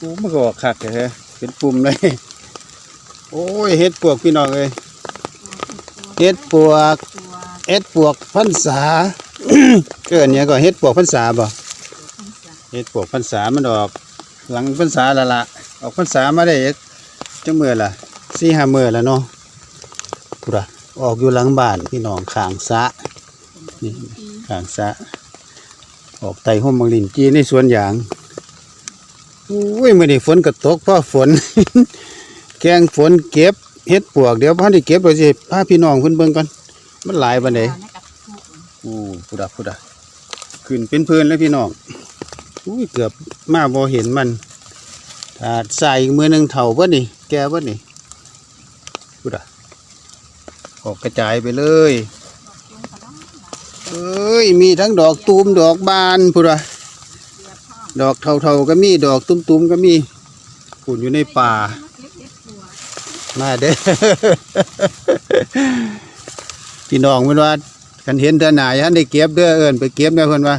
โอ้มันก็ออกคักแท้ๆเป็นปุ่มเลย โอ้ยเฮ็ดปวกพี่น้องเอ้ยเฮ็ดปวกเฮ็ดปวกพรรษาเกินเนี่ยก็เฮ็ดปวกพรรษาบ่เฮ็ดปวกพรรษามันออก หลังพรรษาละละออกพรรษามาได้จังมื้อละสี่ห้าเมื้อแล้วเนาะพุระออกอยู่หลังบ้านพี่น้องขางสะนี่ขางสะออกไต่ห่มบางลินจีในสวนยาง อ้ยมื้อนี้ฝนก็ตกเพราะฝน แกงฝนเก็บเฮ็ดปวกเดี๋ยวพาได้เก็บเราสิพาพี่น้องเพิ่นเบิ่งก่อนมันหลายปานใดในกับทุกโอ้พุดะพุดะขึ้นเป็นเพื่อนเลยพี่น้องอุ้ยเกือบมาบ่เห็นมันถ้าใส่อีกมือหนึ่งเถ่าเบ่นี่แกเบ่นี่พุดะออกกระจายไปเลยเอ้ยมีทั้งดอกตูมดอกบานพุดะ ดอกเทาๆก็มีดอกตุ้มๆก็มีปุ่นอยู่ในป่ามาเด้ พี่น้องมันว่ากันเห็นแต่หนายันได้เก็บเด้อเอิ้นไปเก็บเด้อเพิ่นว่า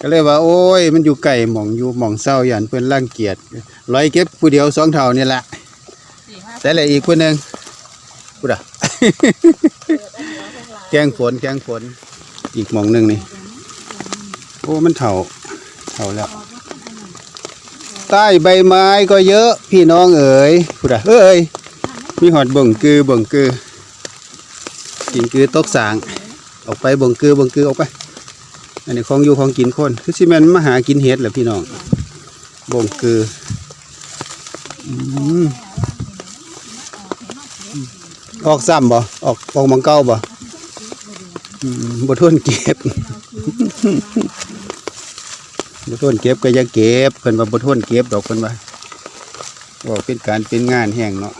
ก็เลยว่า โอ้ย มันอยู่ไก่หม่องอยู่หม่องเศร้ายันเพิ่นรังเกียจร้อยเก็บผู้เดียวสองเท่านี่แหละแต่ละอีกผู้หนึ่งผู้ใดแกงฝนแกงฝนอีกหม่องหนึ่งนี่ โอ้ มันเท่าเท่าแล้ว ใต้ใบไม้ก็เยอะพี่น้องเอ๋ยผู้ใดเอ้ยมีหอดบ่งกือบ่งกือกินคือตกสาง ออกไปบ่งคือบ่งคือออกไป อันนี้ของอยู่ของกินคนคือสิแม่นมาหากินเห็ดแหละพี่น้องบ่งคืออืมออกซ้ำบ่ออกออกมังเก้าบ่อืมบ่ทนเก็บ บ่ทนเก็บก็ย่าเก็บเพิ่นว่าบ่ทนเก็บดอกเพิ่นว่าว่าเป็นการเป็นงานแห้งเนาะ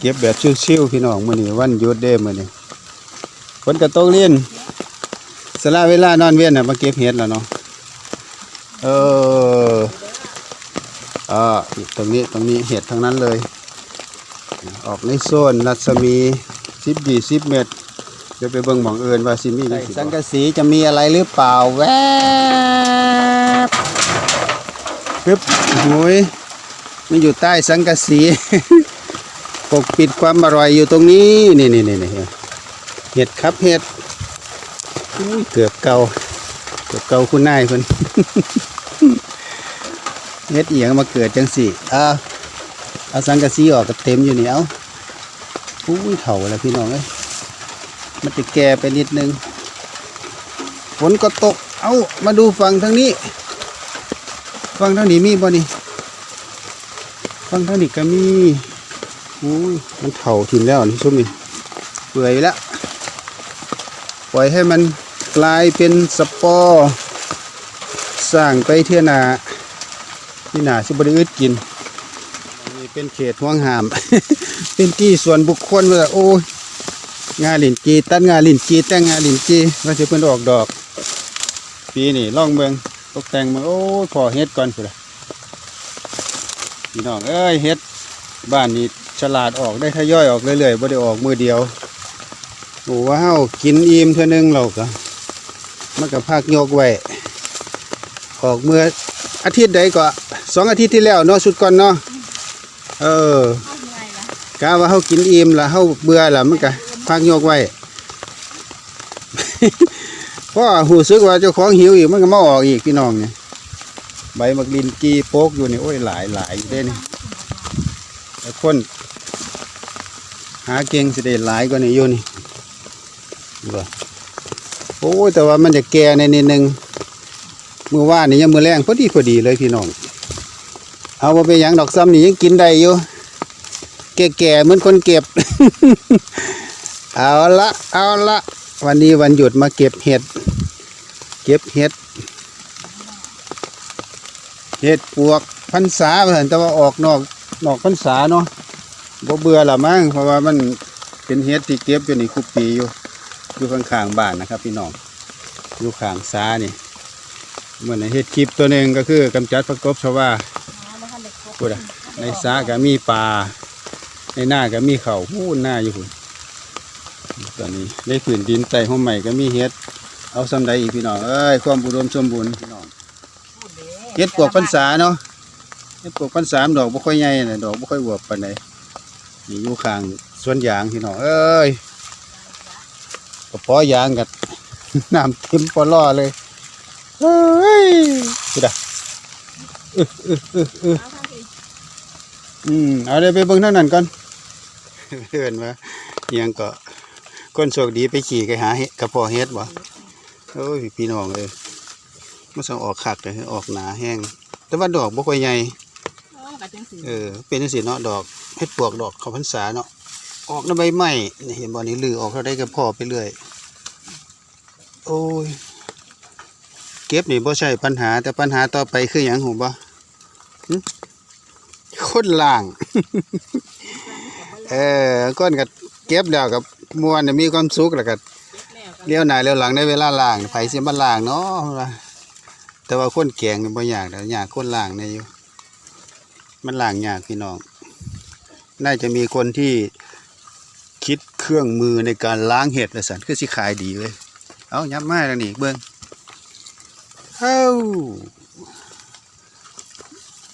เก็บแบบชิวๆพี่น้องมื้อนี้วันหยุดเด้มื้อนี้ฝนก็ตกเรียนสละเวลานอนเวียนน่ะมาเก็บเห็ดแล้วเนาะเอออ่าตรงนี้ตรงนี้เห็ดทั้งนั้นเลย ออกในโซนรัศมี10 20เมตร เดี๋ยวไปเบิ่งหมองเอินว่าสิมีสังกะสีจะมีอะไรหรือเปล่าแวบปึ๊บโอ้ยมันอยู่ใต้สังกะสี ปกปิดความอร่อยอยู่ตรงนี้นี่นี่นี่นี่เห็ดครับเห็ดอุ้ยเกือบเก่าเกือบเก่าคุณนายเพิ่นเห็ดเอียงมาเกิดจังสี่เอาเอาสังกะสีออกก็เต็มอยู่นี่เอาอุ้ยเถ่าแล้วพี่น้องเอ้ย มันจะแก่ไปนิดนึงฝนก็ตก เอามาดูฝั่งทางนี้ ฝั่งทางนี้มีบ่นี่ฝั่งทางนี้ก็มีอุ้ยมันเผาทิ้งแล้วนี่ส้มนี่เปื่อยแล้วปล่อยให้มันกลายเป็นสปอร์สร้างไปเที่ยนาที่หนาสิบริอึดกินนี่เป็นเขตห่วงหาม เป็นที่ส่วนบุคคลว่าโอ้ย งาลินจีตัดงาลินจีแต่งงาลินจีว่าจะเพิ่นออกดอก ปีนี่ล่องเบิงตกแต่งเมืองโอ้ยพอเฮ็ดก่อนพุ่นล่ะพี่น้องเอ้ยเฮ็ดบ้านนี้ฉลาดออกได้ทยอยออกเรื่อยๆบ่ได้ออกมือเดียวโอ้ว้าวกินอิ่มเท่านึงเราก็มันก็พักโยกไว้ออกเมื่ออาทิตย์ใดก็สองอาทิตย์ที่แล้วเนาะสุดก่อนเนาะเออเอาไงล่ะกะว่าเฮากินอิ่มละเฮาเบื่อละมันก็ พักโยกไว้ เพราะหูซึกว่าเจ้าของหิวอีกมันก็มาออกอีกพี่น้องเนี่ยใบมักลินกีโปกอยู่นี่โอ้ยหลายหลายอยู่เด้นี่แต่คน หาเก่งสิได้หลายกว่านี้อยู่นี่บ่โอ้ยแต่ว่ามันจะแก่ในนิดนึงเมื่อว่านนี่ยังมือแรงพอดีพอดีเลยพี่น้อง เอาไปยังดอกซ้ำนี่ยังกินได้อยู่แก่ๆเหมือนคนเก็บ เอาละเอาละวันนี้วันหยุดมาเก็บเห็ด เก็บเห็ด เห็ดปวกพรรษาเห็นแต่ว่าออกนอกนอกพรรษาเนาะบ่เบื่อละมั้งเพราะว่ามันเป็นเฮ็ดที่เก็บอยู่นี่คุปปีอยู่อยู่ข้างๆบ้านนะครับ พี่น้องอยู่ข้างซ้านี่เหมือนเฮ็ดคลิปตัวหนึ่งก็คือกำจัดประกบชาวาพูดอะในซ้าก็มีปลาในหน้าก็มีเขาพูนหน้าอยู่พุ่น ตอนนี้ในผืนดินใต้ห้องใหม่ก็มีเฮ็ด เอาสำใดอีกพี่น้องเอ้ยความอุดมสมบูรณ์พี่น้องเฮ็ดปวกพรรษาเนาะเฮ็ดปวกพันสาดอกบ่ค่อยใหญ่น่ะดอกบ่ค่อยอวบปานใดนี่อยู่ข้างสวนยางพี่น้องเอ้ยกระเพาะยางกับน้ำเต็มปอล่อเลยเฮ้ยกูดะอืมเอาเลยวไปเบิ่งทางนั้นก่อนเพื่อนว่าเอียงก็ คนโชคดีไปขี่ไปหาเห็ดกระเพาะเฮ็ดบ่โอ้ยพี่น้องเลยมันส่งออกคักเลยออกหนาแห้ง แต่ว่าดอกบ่ค่อยใหญ่โอ้กับจังสีเออ เป็นจังซี่เนาะดอกเฮ็ดปวกดอกเขาพรรษาเนาะออกน้ำใบไม้นี่เห็นบ่นี่ลือออกเท่าใดก็พอไปเรื่อยโอ้ยเก็บนี่บ่ใช่ปัญหา แต่ปัญหาต่อไปคือหยังหูบ่หึคนล่าง เออก้นก็ เก็บแล้วกับมวนน่ะมีความสุขแล้วก็เก็บเลี้ยวหน้าเลี้ยวหลังในเวลาล่างไผสิมาล่างเนาะแต่ว่าคนแกงนี่บ่ยากดอกยากคนล่างเนี่อยู่มันล่างยากพี่น้อง น่าจะมีคนที่คิดเครื่องมือในการล้างเห็ดละสันคือสิขายดีเลยเอายับมาแล้วนี่เบิ่งเฮ้า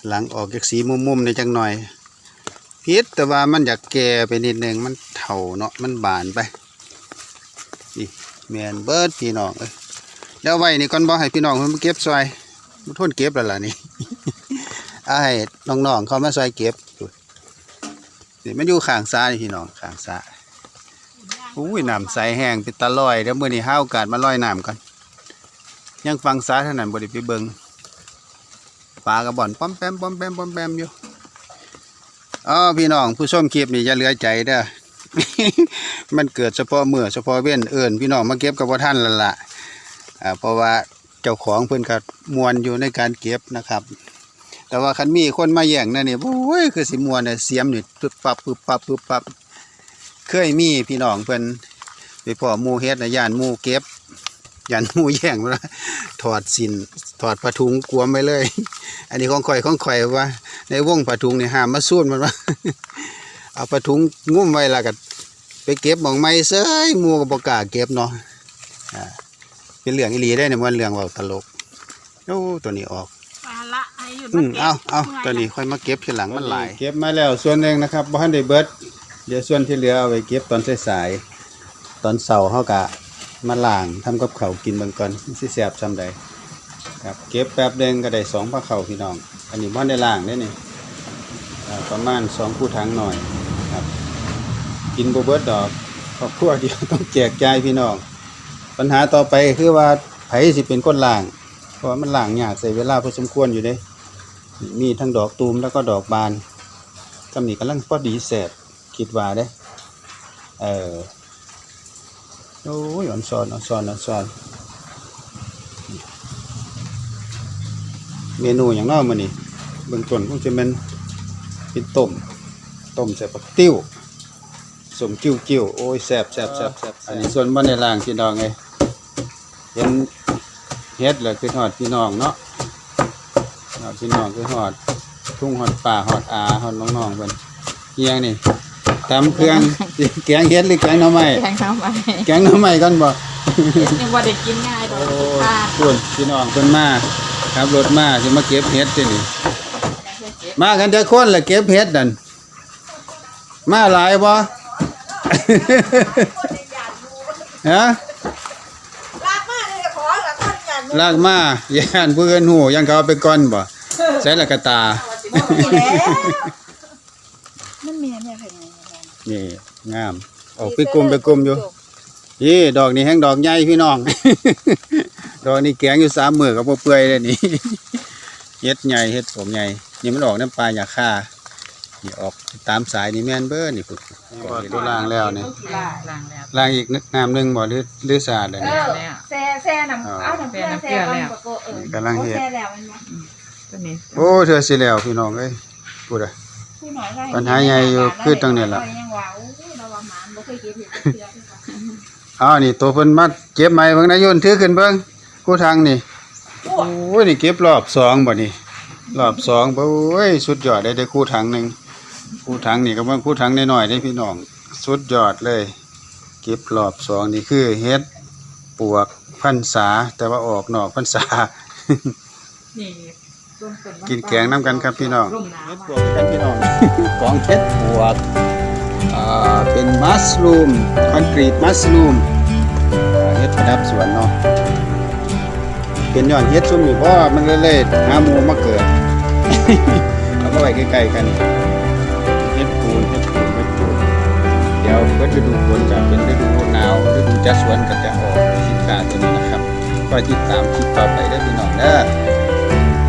หลังออกจากสีมุมๆในจังหน่อยพิษแต่ว่ามันอยากแก่ไปนิดหนึ่งมันาเนาะมันบานไปนี่แมนเบิร์ดพี่น้องเอ้ยแล้วไว้นี่ก่อนบ่ให้พี่น้องเพิ่นเก็บซอยมันทนเก็บแล้วล่ะนี่เอาให้น้องๆเขามาซอยเก็บนี่มันอยู่ข้างซ้ายพี่น้องข้างซ้ายอุ้ยน้ำใสแห้งเป็นตะลอยเดี๋ยวมื้อนี้ห้าโอกาสมาลอยน้ำกันยังฟังซ้ายเท่านั้นบ่ได้ไปเบิงปลากระบอนป้อมแปมป้อมแปมป้อมแปมอยู่อ๋อพี่น้องผู้ชมคลิปนี่อย่าเหลือใจเด้อ มันเกิดเฉพาะเมื่อเฉพาะเว้นเอิญพี่น้องมาเก็บกับพ่าท่านละละอ่าเพราะว่าเจ้าของเพิ่อนก็มวนอยู่ในการเก็บนะครับ แต่ว่าคันมีคนมาแย่งนั่นนี่โอ้ยคือสิมวนเนี่ยเสียมนี่ปึ๊บปับปึ๊บปับปึ๊บปับเคยมีพี่น้องเพิ่อนไปพ่อมูเฮ็ดนะย่านมูเก็บย่านมูแย่งเวลาถอดสินถอดผ้าถุงกวมไปเลย อันนี้ของข่อยของข่อยว่า ในวงผ้าถุงนี่ห้ามมาสูนมันว่า เอาผ้าถุงงุ้มไว้แล้วก็ไปเก็บหมองไม้เซ้ยหมูกับบกล้าเก็บเนาะอ่าเป็นเรื่องอีหลีได้เนี่ยมันเรื่องเว่าตลกโอ้ตัวนี้ออกปลาละให้หยุดอืมามก็บเอาเอามื่ยตัวนี้ค่อยมาเก็บทีหลังมันหลายเก็บมาแล้วส่วนหนึ่งนะครับบ่ทันได้เบิดเดี๋ยวส่วนที่เหลือเอาไว้เก็บตอนสายๆตอนเสาร์เฮากะมาล้างทำกับข้าวกินเบิ่งก่อนสิแซ่บซำใดครับเก็บแป๊บเดงก็ได้สองผ้าเข่าวพี่น้อง อันนี้บ่ทันได้ล้างได้นี่อ่าประมาณสองคู่ถังหน่อยครับ กินบเบิร์ดดอกครอบครัวเดียวต้องแจกจ่ายพี่น้อง ปัญหาต่อไปคือว่าไผสิเป็นคนล่าง เพราะมันล่างยากใช้เวลาพอสมควรอยู่เด้ มีทั้งดอกตูมแล้วก็ดอกบานกำนี้กำลังพอดีแสบคิดว่าเด้ เออโอ้ยอ่อนซอนอ่อนซอนอ่อนซอน เมนูอย่างน้อมันนี่เบื้องต้นคงจะเป็นเป็นต้มต้มใส่ปักติ้ว สมกิ้วกิ้วโอ้ยแซ่บแซ่บแซ่บแซ่บอันนี้ส่วนบ้านในล่างพี่น้องไงเห็นเฮ็ดเลยคือหอดพี่น้องเนาะหอดพี่น้องคือหอด ทุ่งหอดป่าหอดอาหอดน้องๆเพิ่นเฮียงนี่ตำเครื่องแกงเฮ็ดหรือแกงหน่อไม้แกงเข้าไปแกงหน่อไม้กันบ่ยังว่าได้กินง่ายดอกโอ้ปลาคุณพี่น้องเพิ่นมาขับรถมาสิมาเก็บเฮ็ดตินี่มากันแต่คนละเก็บเฮ็ดนั่นมาหลายบ่ ฮะลากมาเลยขอละคนกันลากมาย่านผู้อื่นหูยังเขาเอาไปก่อนบ่ใส่ละกะตามันมีแม่เพิ่นไงนี่งาม ออกไปกลุ่มไปกลุ่มอยู่นี่ดอกนี้แห้งดอกใหญ่พี่น้อง ดอกนี้แกงอยู่สามมือกับบ่เปื่อยเลยนี่เฮ็ดใหญ่เฮ็ดผมใหญ่นี่มันออกน้ำปลาหยาค่า นี่ออกตามสายนี่แม่นเบ้อนี่พุ่นตัวล่างแล้วนี่ล้างล้างแล้วล่างอีกน้ำหนึงบ่หรือหรือสะอาดแล้วเอนี่ อแซ่แซ่น้ำเอาน้ำเกลือแซ่ก่อนโกเออกำลังเฮ็ดแซ่แล้วมันบ่ตัวนี้โอ้เธอสิแล้วพี่น้องเอ้ยพูดอะ ผู้น้อยได้ปัญหาใหญ่อยู่คือตรงนี้ล่ะยังว่าอู้เราว่าหมานบ่เคยเก็บเห็ดเกลือที่ว่าอ้าวนี่ตัวเพิ่นมาเก็บใหม่เบิ่งนายยนต์ถือขึ้นเบิ่งกูทางนี่โอ้ยนี่เก็บรอบสองบ่นี่รอบสองบ่โอ้ยสุดยอดได้ได้คู่ถังหนึง คู่ถังนี่ก็บ่คู่ถังน้อยๆได้พี่น้อง สุดยอดเลย เก็บรอบสองนี่คือเฮ็ดปวกพรรษา แต่ว่าออกนอกพรรษา นี่กินแกงน้ำกันครับพี่น้อง ร่มหนาวเฮ็ดปวกกันพี่น้องกองเฮ็ดปวกอ่าเป็นมัสลูมคอนกรีตมัสลูมเฮ็ดประดับสวนเนาะเป็นยอดเฮ็ดซุ่มอยู่เพราะว่ามันเลยเลยหาหมูมาเกิด เอามาไว้ใกล้ๆกัน เดี๋ยวเบิดฤดูฝนจะเป็นฤดูหนาวฤดูจัดสวนก็จะออกสินค้าตัวนี้นะครับก็ติดตามคลิปต่อไปได้พี่น้องเด้อ